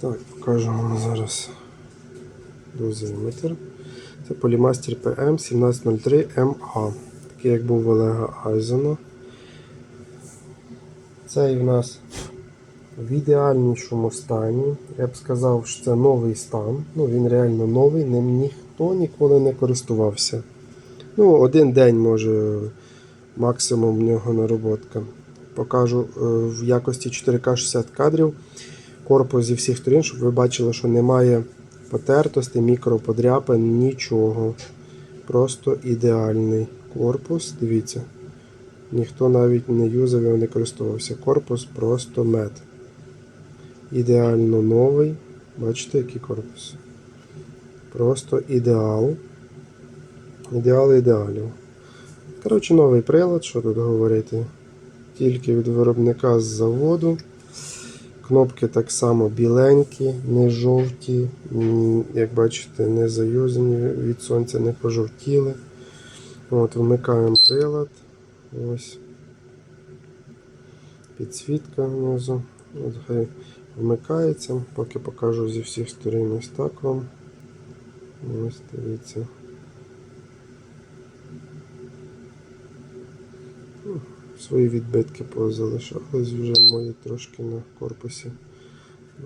Так, покажу вам зараз дозиметр. Це Polymaster PM 1703 MA. Такий як був в Олега Айзена. Цей в нас в ідеальнішому стані. Я б сказав, що це новий стан. Ну, він реально новий, ним ніхто ніколи не користувався. Ну, один день може максимум в нього нароботка. Покажу е, в якості 4К 60 кадрів корпус зі всіх сторін, щоб ви бачили, що немає потертостей, мікроподряпин, нічого. Просто ідеальний корпус. Дивіться. Ніхто навіть не юзав його, не користувався. Корпус просто мед. Ідеально новий. Бачите, який корпус? Просто ідеал. Ідеал ідеалів. Коротше, новий прилад, що тут говорити. Тільки від виробника з заводу. Кнопки так само біленькі, не жовті, як бачите, не заюзані від сонця, не пожовтіли. От, Вмикаємо прилад. Ось. Підсвітка внизу. От хай вмикається, поки покажу зі всіх сторін ось так вам. Ось дивіться. Ну, Свої відбитки позалишались вже мої трошки на корпусі.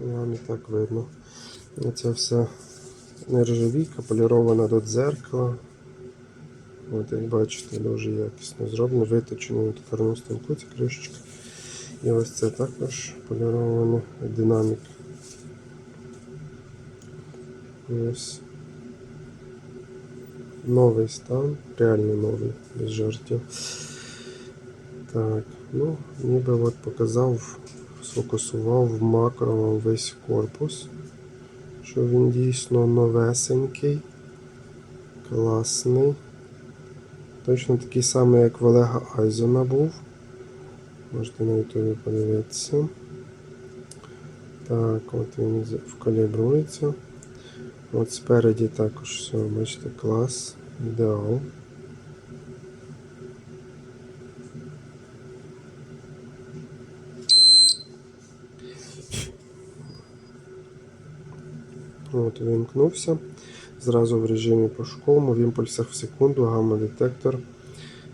Вам і так видно. Це все нержавійка, полірована до дзеркала. От, як бачите, дуже якісно зроблено, виточено на токарному станку, ця кришечка. І ось це також поліровано динамік. Ось. Новий стан, реально новий, без жартів. Так, ну, ніби от показав, сфокусував в макро весь корпус, що він дійсно новесенький, класний. Точно такий самий, як в Олега Айзена був. Можете на ютубі подивитися. Так, от він вкалібрується. От спереді також все, бачите, клас, ідеал. От вимкнувся. Зразу в режимі пошуковому, в імпульсах в секунду, гамма-детектор.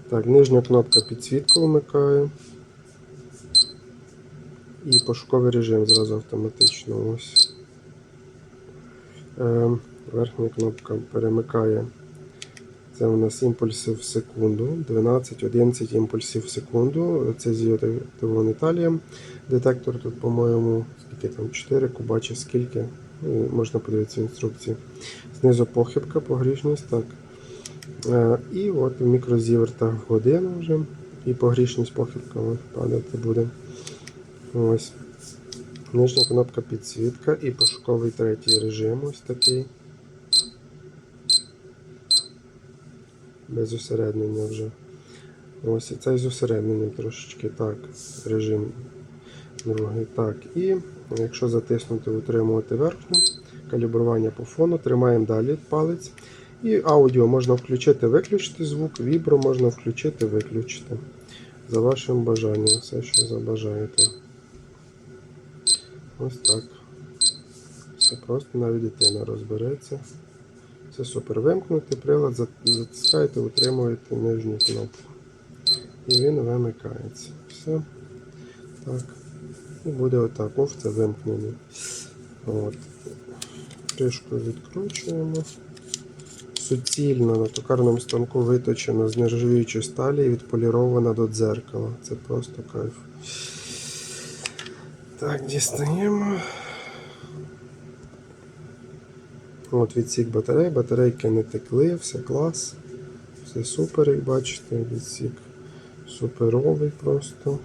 Так, нижня кнопка підсвітку вмикає. І пошуковий режим зразу автоматично. Ось. Е, верхня кнопка перемикає. Це у нас імпульси в секунду. 12-11 імпульсів в секунду. Це зіотивон Італія. Детектор тут, по-моєму, скільки там 4 кубачі, скільки. Ну, Можна подивитися інструкції. Знизу похибка, погрішність. так. Е, І от в мікрозівертах в годину вже. І погрішність похибка падати буде. Ось. Нижня кнопка підсвітка і пошуковий третій режим. Ось такий. Без усереднення вже. Ось і цей з усередненням трошечки так. Режим другий. Так. І якщо затиснути, утримувати верхню, калібрування по фону, тримаємо далі палець. І аудіо можна включити, виключити звук, вібро можна включити, виключити. За вашим бажанням, все, що забажаєте. Ось так. Все просто навіть дитина розбереться. Це супер. Вимкнути прилад, зат- затискаєте, утримуєте нижню кнопку. І він вимикається. Все. Так. І буде отак. Оф, це. От. Кришку відкручуємо. Суцільно на токарному станку виточено з нержавіючої сталі і відполірована до дзеркала. Це просто кайф. Так, дістаємо. От відсік батарей. Батарейки не текли, все клас. Все супер, як бачите, відсік суперовий просто.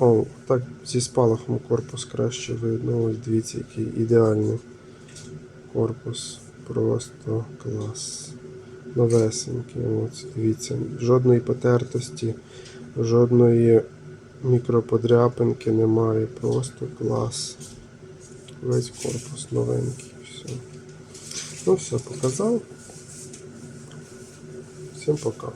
О, так зі спалахом корпус краще видно. Ось дивіться, який ідеальний корпус. Просто клас. Новесенький. От, дивіться, жодної потертості, жодної мікроподряпинки немає. Просто клас. Весь корпус новенький. Все. Ну все, показав. Всім пока.